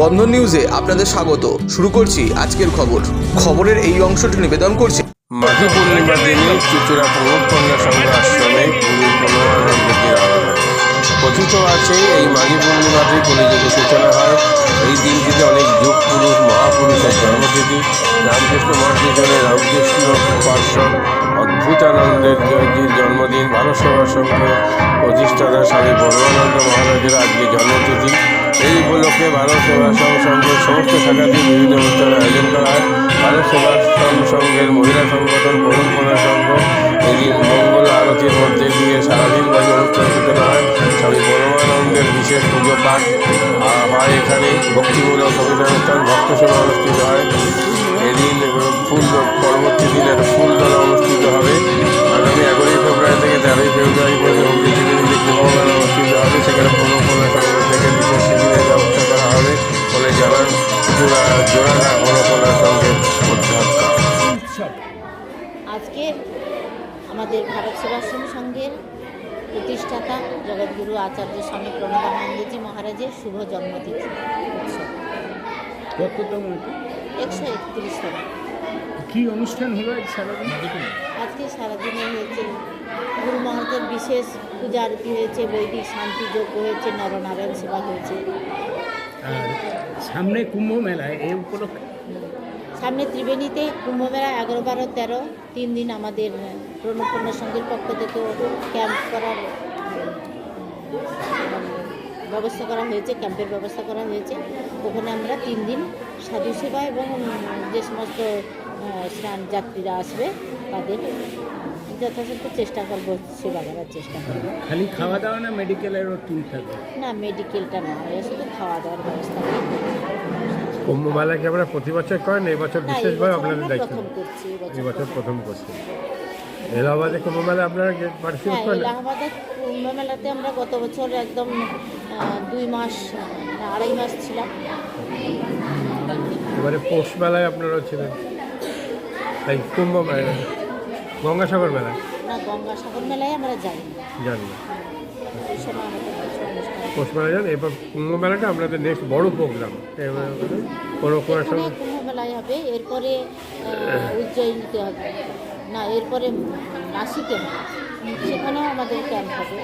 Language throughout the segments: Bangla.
বন্ধন নিউজে আপনাদের স্বাগত। শুরু করছি আজকের খবর। খবরের এই অংশটি নিবেদন করছি। মাঘী পূর্ণিমার দিনে চুচুড়া প্রমোদ কন্যা আশ্রমে কথিত আছে, এই মাঘী পূর্ণিমাতেই কলিযুগের সূচনা হয়। এই দিনটিতে অনেক যুগ পুরুষ, মহাপুরুষের জন্মতিথি। রামকৃষ্ণ মহাজিজনের রামকৃষ্ণ পার্শ্বদ অদ্ভুতানন্দের জয়জির জন্মদিন, ভারত সেবা সংঘ প্রতিষ্ঠাতা স্বামী পরমানন্দ মহারাজের আজকে জন্মতিথি। এই উপলক্ষে ভারত সেবাশ্রম সংঘের সমস্ত শাখাতে বিভিন্ন অনুষ্ঠানের আয়োজন করা হয়। ভারত সেবাশ্রম সংঘের মহিলা সংগঠন পরম্পরা সংঘ এদিন মঙ্গল আরতির মধ্যে দিয়ে সারাদিন ব্যাপী অনুষ্ঠান সূচনা হয়। স্বামী পরমানন্দের বিশেষ পুজো পাঠ হয় এখানে। ভক্তিমূলক সঙ্গীতানুষ্ঠান ভক্ত সেবা অনুষ্ঠিত হয়। এদিন ফুল পরবর্তী দিনের ফুল দলা অনুষ্ঠিত হবে। আগামী এগারোই ফেব্রুয়ারি থেকে তেরোই ফেব্রুয়ারি পর্যন্ত জেলায় যে কুম্ভমেলা অনুষ্ঠিত হবে। সেখানে পূর্ণকোনা সংঘ থেকে বিশেষ শিবিরের ব্যবস্থা করা হবে। বলে জানান জোড়া জোড়াঘাট পূর্ণকোনা সংঘের অধ্যক্ষ আজকে আমাদের ভারত সেবাশ্রম সংঘের প্রতিষ্ঠাতা জগৎগুরু আচার্য স্বামী প্রণবানন্দজি মহারাজের শুভ জন্মতিথি। উৎসব একশো একত্রিশতম কি অনুষ্ঠান হলো আজ সারাদিন? আজকে সারাদিনে হয়েছে গুরু মহারাজের বিশেষ পূজা আরতি হয়েছে বৈদিক শান্তি যজ্ঞ হয়েছে নরনারায়ণ সেবা হয়েছে। আর সামনে কুম্ভ মেলায় এই উপলক্ষে? সামনে ত্রিবেণীতে কুম্ভমেলা এগারো বারো তেরো তিন দিন আমাদের প্রণপন্ন সংঘের পক্ষ থেকে ক্যাম্প করার ব্যবস্থা করা হয়েছে ক্যাম্পের ব্যবস্থা করা হয়েছে। ওখানে আমরা তিন দিন সাধু সেবা এবং যে সমস্ত স্নান যাত্রীরা আসবে তাদের যথাসাধ্য চেষ্টা করব সেবা করার চেষ্টা করব। খালি খাওয়া দাওয়া না মেডিকেলেরও টিম থাকবে? না মেডিকেলটা না শুধু খাওয়া দাওয়ার ব্যবস্থা নেই। কুম্ভ কি আপনারা প্রতি বছর করেন? এই বছর না, এই বিশেষভাবে আপনাদের আমরা দায়িত্ব। প্রথম করছি এই বছর বছর প্রথম। করছেন। এলাহাবাদে কুম্ভ মেলা আপনারা পার্টিসিপেট হ্যাঁ করেন? এলাহাবাদের কুম্ভ আমরা গত বছর একদম দুই মাস আড়াই মাস ছিলাম। এবারে পৌষ মেলায় আপনারাও ছিলেন? এই কুম্ভ মেলা গঙ্গাসাগর মেলা না গঙ্গাসাগর মেলায় আমরা যাই জানি পৌষ মেলা যান এবার কুম্ভ মেলাটা আপনাদের নেক্সট বড় প্রোগ্রাম কোনো কোনো এখানে কুম্ভ মেলায় হবে এরপরে উজ্জয়িনীতে হবে। না এরপরে নাসিকে হবে। সেখানেও আমাদের ক্যাম্প হবে।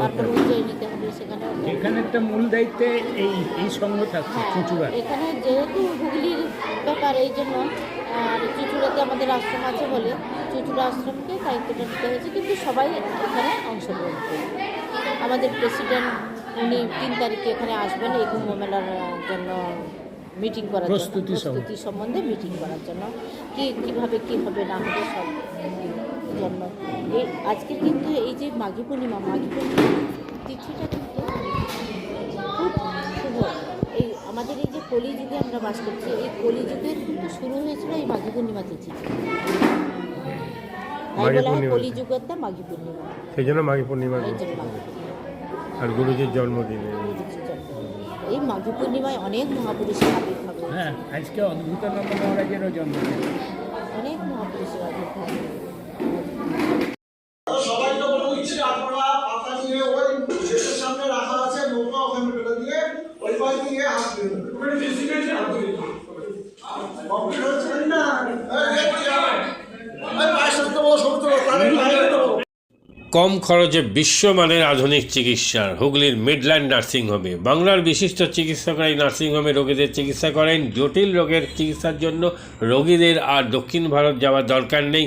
তারপর। উজ্জয়িনীতে হবে সেখানেও এখানে একটা মূল দায়িত্বে এই এই সংঘ থাকছে হ্যাঁ চুচুড়া এখানে যেহেতু হুগলির ব্যাপার এই জন্য আর চুচুড়াতে আমাদের আশ্রম আছে বলে চুচুড়া আশ্রমকে দায়িত্বটা দিতে হয়েছে কিন্তু সবাই এখানে অংশগ্রহণ করবে। আমাদের প্রেসিডেন্ট উনি তিন তারিখে এখানে আসবেন এই কুম্ভ মেলার জন্য মিটিং করার প্রস্তুতি সম্বন্ধে মিটিং করার জন্য। কি কীভাবে কি হবে না হবে সব জন্য এই আজকের কিন্তু এই যে মাঘী পূর্ণিমা মাঘী পূর্ণিমা তিথিটা কিন্তু খুব শুভ। এই আমাদের এই যে কলিযুগে আমরা বাস করছি এই কলিযুগের কিন্তু শুরু হয়েছিল এই মাঘী পূর্ণিমা তিথি। তাই মাঘী বলা হয় পূর্ণিমা। কলিযুগেরটা মাঘী পূর্ণিমা। সেই জন্য মাঘী পূর্ণিমা আর গুরুজির জন্মদিনে। এই মাঘী পূর্ণিমায় অনেক মহাপুরুষের আবির্ভাব হ্যাঁ আজকে মহারাজেরও জন্মদিন। অনেক মহাপুরুষের আবির্ভাব সবাই তো বলে দিচ্ছি আপনারা পাতা নিয়ে ওই শেষের সামনে রাখা আছে নৌকা ওখানে ফেলে দিয়ে ওই পাশ দিয়ে হাত দিয়ে দেবে। ওখানে ডিসিপ্লিন হাত দিয়ে দিবে। কমপ্লিট হচ্ছে না এই, এই, এই, এই, পায়ের সাথে বলো, সবুজ বলো, তাহলে লাইনে দেবো। কম খরচে বিশ্বমানের আধুনিক চিকিৎসার হুগলির মিডল্যান্ড নার্সিংহোমে। বাংলার বিশিষ্ট চিকিৎসকরা এই নার্সিংহোমে রোগীদের চিকিৎসা করেন। জটিল রোগের চিকিৎসার জন্য রোগীদের আর দক্ষিণ ভারত যাওয়ার দরকার নেই।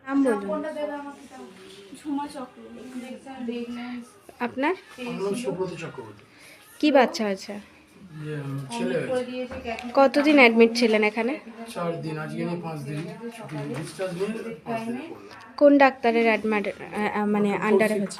ঝুমা চক্রবর্তী আপনার? কি বাচ্চা আছে? যে ছেলে কতদিন অ্যাডমিট ছিলেন এখানে? কোন ডাক্তারের অ্যাডমিট মানে আন্ডারে হচ্ছে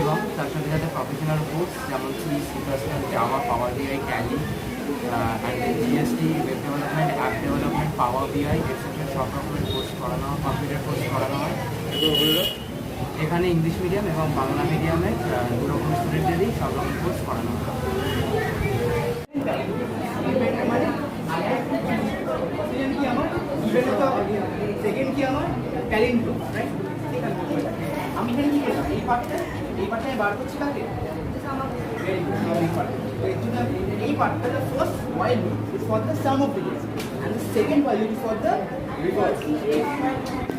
এবং তার সাথে সাথে প্রফেশনাল কোর্স যেমন C C Java power BI and GST web development app development power BI etcetera সব রকমের কোর্স করানো হয় কম্পিউটার কোর্স করানো হয়। এখানে ইংলিশ মিডিয়াম এবং বাংলা মিডিয়ামে দু রকম স্টুডেন্টদেরই সব রকম কোর্স করানো হয়। আমি এখানে কি এই পার্টটা এই পার্টটা বার করছি কাকে এই পার্টটা loop is for the sum of digits and the second while loop is for the reverse